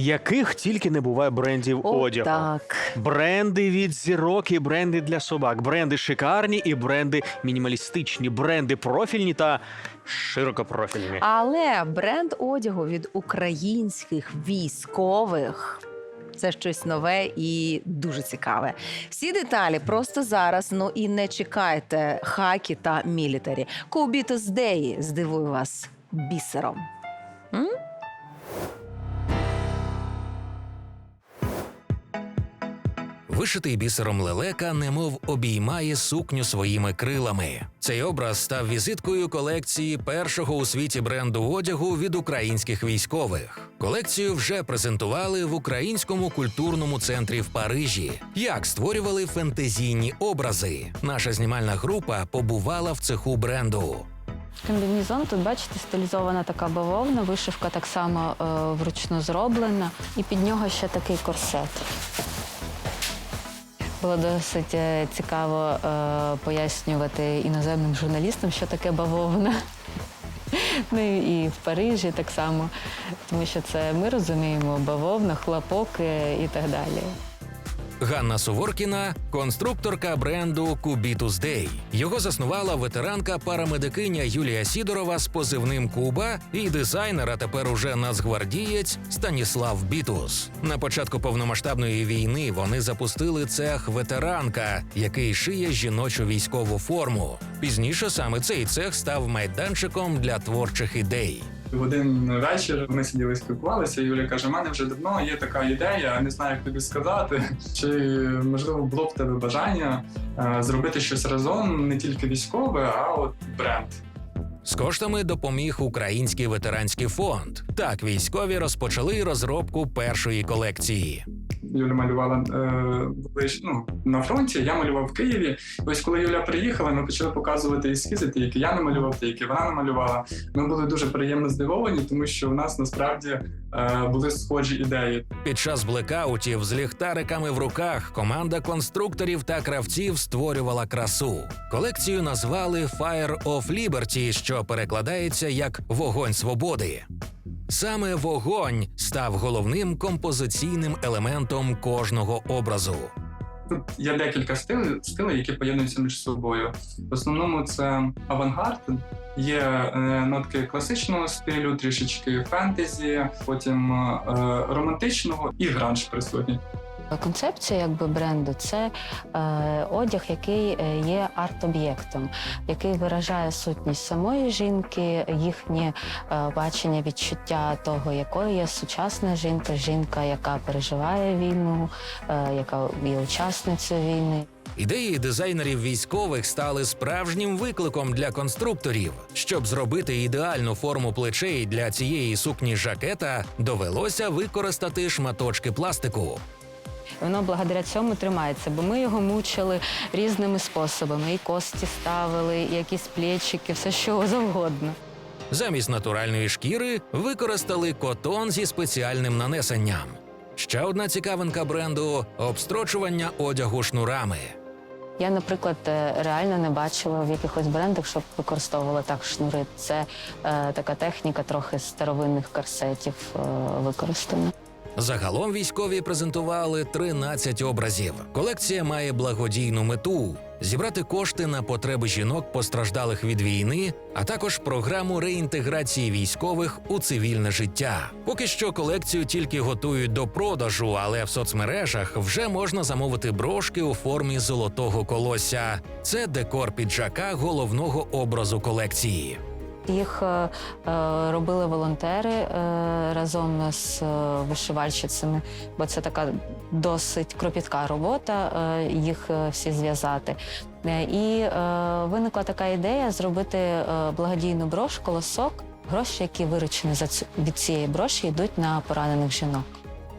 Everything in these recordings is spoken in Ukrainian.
Яких тільки не буває брендів О, одягу. так. Бренди від зірок і бренди для собак, бренди шикарні і бренди мінімалістичні, бренди профільні та широкопрофільні. Але бренд одягу від українських військових. Це щось нове і дуже цікаве. Всі деталі просто зараз. Ну і не чекайте хакі та мілітарі. Кубітус Деї здивує вас бісером. Вишитий бісером лелека, немов обіймає сукню своїми крилами. Цей образ став візиткою колекції першого у світі бренду одягу від українських військових. Колекцію вже презентували в українському культурному центрі в Парижі. Як створювали фентезійні образи? Наша знімальна група побувала в цеху бренду. Комбінезон тут, бачите, стилізована така бавовна, вишивка так само е, вручну зроблена, і під нього ще такий корсет. Було досить е, цікаво е, пояснювати іноземним журналістам, що таке бавовна. Ну і в Парижі так само, тому що це ми розуміємо бавовна, хлопок е, і так далі. Ганна Суворкіна конструкторка бренду Кубітус Дей. Його заснувала ветеранка парамедикиня Юлія Сідорова з позивним Куба і дизайнер, а тепер уже нацгвардієць Станіслав Бітус. На початку повномасштабної війни вони запустили цех ветеранка, який шиє жіночу військову форму. Пізніше саме цей цех став майданчиком для творчих ідей. В один вечір ми сиділи спілкувалися. Юля каже: у мене вже давно є така ідея, не знаю, як тобі сказати. Чи можливо було б тебе бажання е, зробити щось разом, не тільки військове, а от бренд. З коштами допоміг Український ветеранський фонд. Так військові розпочали розробку першої колекції. Юля малювала е, ну, на фронті, я малював в Києві. Ось коли Юля приїхала, ми почали показувати ескізи, ті, які я намалював, ті, які вона намалювала. Ми були дуже приємно здивовані, тому що у нас насправді е, були схожі ідеї. Під час блекаутів з ліхтариками в руках команда конструкторів та кравців створювала красу. Колекцію назвали Fire of Liberty, що перекладається як вогонь свободи. Саме вогонь став головним композиційним елементом кожного образу. Тут є декілька стилів, стилів, які поєднуються між собою. В основному це авангард, є е, нотки класичного стилю, трішечки фентезі, потім е, романтичного і гранж присутній. Концепція якби бренду це е, одяг, який е, є арт-об'єктом, який виражає сутність самої жінки, їхнє е, бачення, відчуття того, якою є сучасна жінка, жінка, яка переживає війну, е, яка є учасницею війни. Ідеї дизайнерів військових стали справжнім викликом для конструкторів. Щоб зробити ідеальну форму плечей для цієї сукні жакета, довелося використати шматочки пластику. Воно благодаря цьому тримається, бо ми його мучили різними способами. І кості ставили, і якісь плечики, все що завгодно. Замість натуральної шкіри використали котон зі спеціальним нанесенням. Ще одна цікавинка бренду обстрочування одягу шнурами. Я, наприклад, е, реально не бачила в якихось брендах, щоб використовували так шнури. Це е, така техніка трохи старовинних корсетів е, використана. Загалом військові презентували 13 образів. Колекція має благодійну мету зібрати кошти на потреби жінок, постраждалих від війни, а також програму реінтеграції військових у цивільне життя. Поки що колекцію тільки готують до продажу, але в соцмережах вже можна замовити брошки у формі золотого колосся. Це декор піджака головного образу колекції. Їх е, е, робили волонтери е, разом з вишивальщицями, бо це така досить кропітка робота, їх всі зв'язати. І виникла така ідея зробити благодійну брош, колосок. Гроші, які виручені за цю від цієї броші, йдуть на поранених жінок.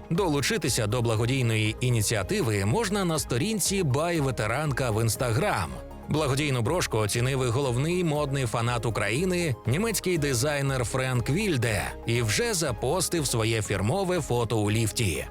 Долучитися до благодійної ініціативи можна на сторінці Бай ветеранка в інстаграм. Благодійну брошку оцінив і головний модний фанат України, німецький дизайнер Френк Вільде, і вже запостив своє фірмове фото у ліфті.